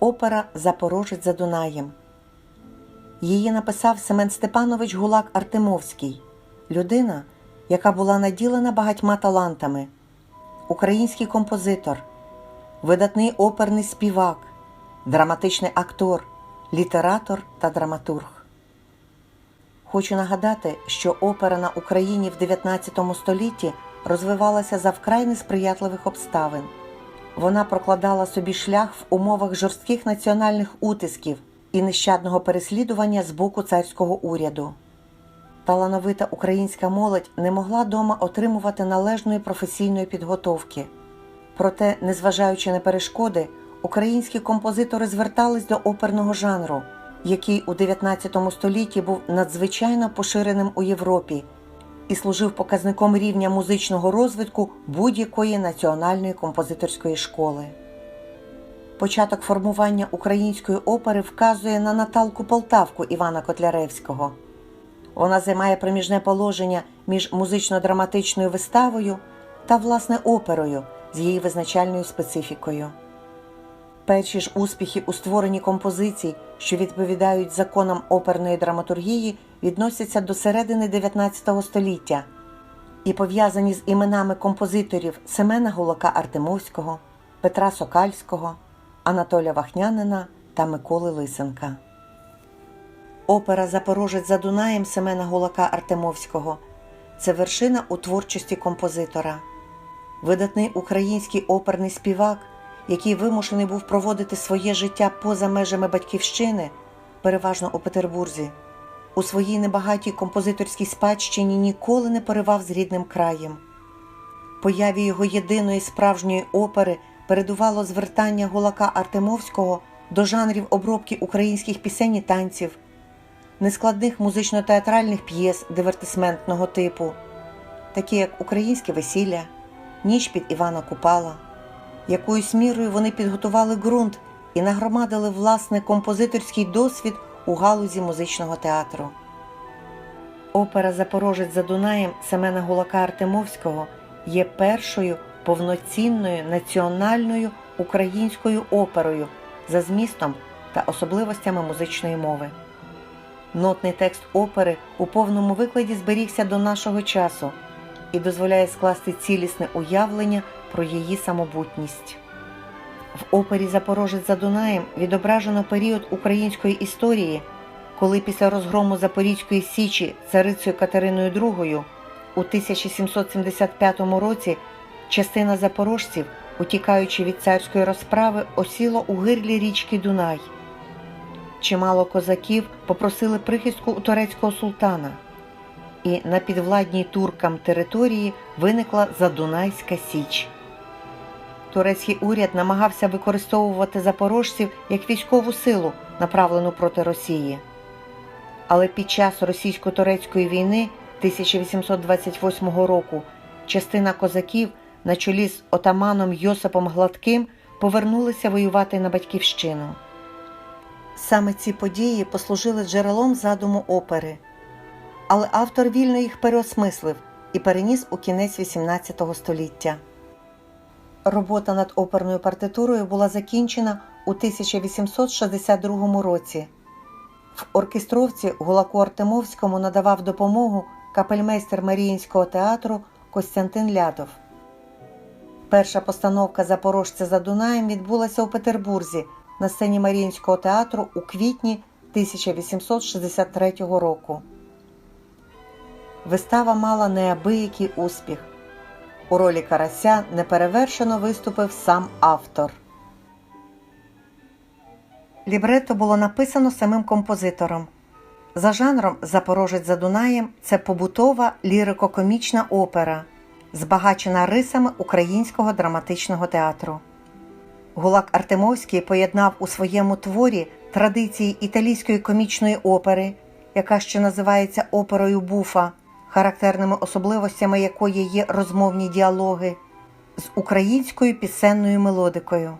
опера Запорожець за Дунаєм. Її написав Семен Степанович Гулак Артемовський, людина, яка була наділена багатьма талантами, український композитор, видатний оперний співак, драматичний актор, літератор та драматург. Хочу нагадати, що опера на Україні в 19 столітті розвивалася за вкрай несприятливих обставин. Вона прокладала собі шлях в умовах жорстких національних утисків і нещадного переслідування з боку царського уряду. Талановита українська молодь не могла дома отримувати належної професійної підготовки. Проте, незважаючи на перешкоди, українські композитори звертались до оперного жанру, який у 19 столітті був надзвичайно поширеним у Європі і служив показником рівня музичного розвитку будь-якої національної композиторської школи. Початок формування української опери вказує на Наталку Полтавку Івана Котляревського. Вона займає проміжне положення між музично-драматичною виставою та власне оперою з її визначальною специфікою. Перші ж успіхи у створенні композицій, що відповідають законам оперної драматургії, відносяться до середини 19 століття і пов'язані з іменами композиторів Семена Гулака Артемовського, Петра Сокальського, Анатоля Вахнянина та Миколи Лисенка. Опера Запорожець за Дунаєм Семена Гулака Артемовського це вершина у творчості композитора, видатний український оперний співак, який вимушений був проводити своє життя поза межами батьківщини, переважно у Петербурзі. У своїй небагатій композиторській спадщині ніколи не поривав з рідним краєм. Появі його єдиної справжньої опери передувало звертання Гулака Артемовського до жанрів обробки українських пісень і танців, нескладних музично-театральних п'єс дивертисментного типу, такі як Українське весілля, Ніч під Івана Купала. Якоюсь мірою вони підготували ґрунт і нагромадили власне композиторський досвід у галузі музичного театру. Опера Запорожець за Дунаєм Семена Гулака Артемовського є першою повноцінною національною українською оперою за змістом та особливостями музичної мови. Нотний текст опери у повному викладі зберігся до нашого часу і дозволяє скласти цілісне уявлення про її самобутність. В опері Запорожець за Дунаєм відображено період української історії, коли після розгрому Запорізької Січі царицею Катериною II у 1775 році частина запорожців, утікаючи від царської розправи, осіло у гирлі річки Дунай. Чимало козаків попросили прихистку у турецького султана, і на підвладній туркам території виникла Задунайська Січ. Турецький уряд намагався використовувати запорожців як військову силу, направлену проти Росії. Але під час російсько-турецької війни 1828 року частина козаків на чолі з отаманом Йосипом Гладким повернулися воювати на батьківщину. Саме ці події послужили джерелом задуму опери, але автор вільно їх переосмислив і переніс у кінець XVIII століття. Робота над оперною партитурою була закінчена у 1862 році. В оркестровці Гулаку Артемовському надавав допомогу капельмейстер Маріїнського театру Костянтин Лядов. Перша постановка Запорожця за Дунаєм відбулася у Петербурзі на сцені Маріїнського театру у квітні 1863 року. Вистава мала неабиякий успіх. У ролі карася неперевершено виступив сам автор. Лібретто було написано самим композитором. За жанром Запорожець за Дунаєм це побутова лірико-комічна опера, збагачена рисами українського драматичного театру. Гулак Артемовський поєднав у своєму творі традиції італійської комічної опери, яка ще називається оперою буфа, характерними особливостями якої є розмовні діалоги, з українською пісенною мелодикою.